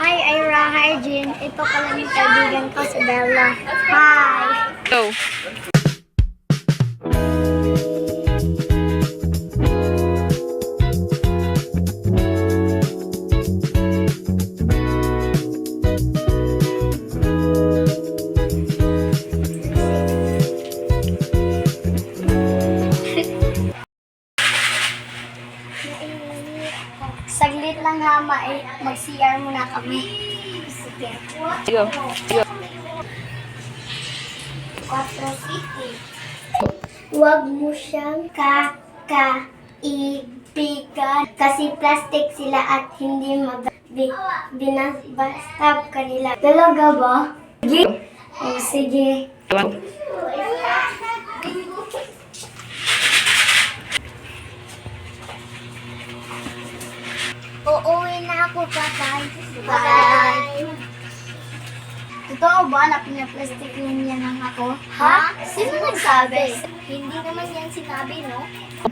Hi, Ira. Hi, Jean. Ito pala yung kaibigan ko si Bella. Hi. Go. Saglit lang ha, ma eh, mag-CR muna kami. Sige. Go. Go. Quattro City. Huwag mo siyang kakaibigan kasi plastic sila at hindi mag bi, binabastab kanila. Talaga ba? Sige. Oh, sige. Go. Uuwi na ako, bye-bye. Bye. Totoo ba na pinaplastic lang yan ng ako? Ha? Sino nagsabi? Hindi naman yan sinabi, no?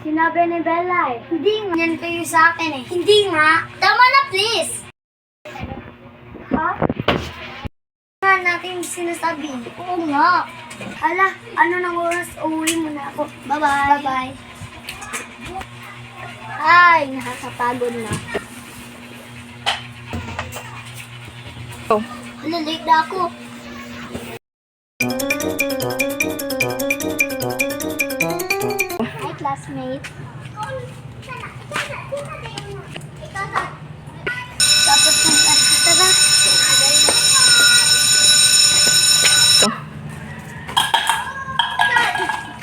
Sinabi ni Bella eh. Hindi nga. Yan kayo sa akin eh. Hindi nga. Tama na, please! Ha? Nga natin sinasabi. Oo nga. Hala, ano nang oras? Uuwi mo na ako. Bye-bye. Bye-bye. Ay, nakakapagod na. Go. Hala, late na ako. Hi, classmate. Tapos ng class tara. Go.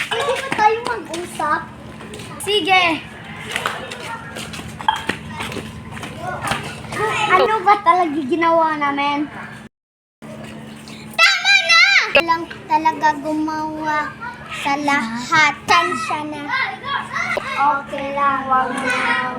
Pwede ba tayo mag-usap? Sige. Ano ba talaga ginawa namin? Tama na! Lang talaga gumawa sa lahat. Tansya na. Okay lang, wag na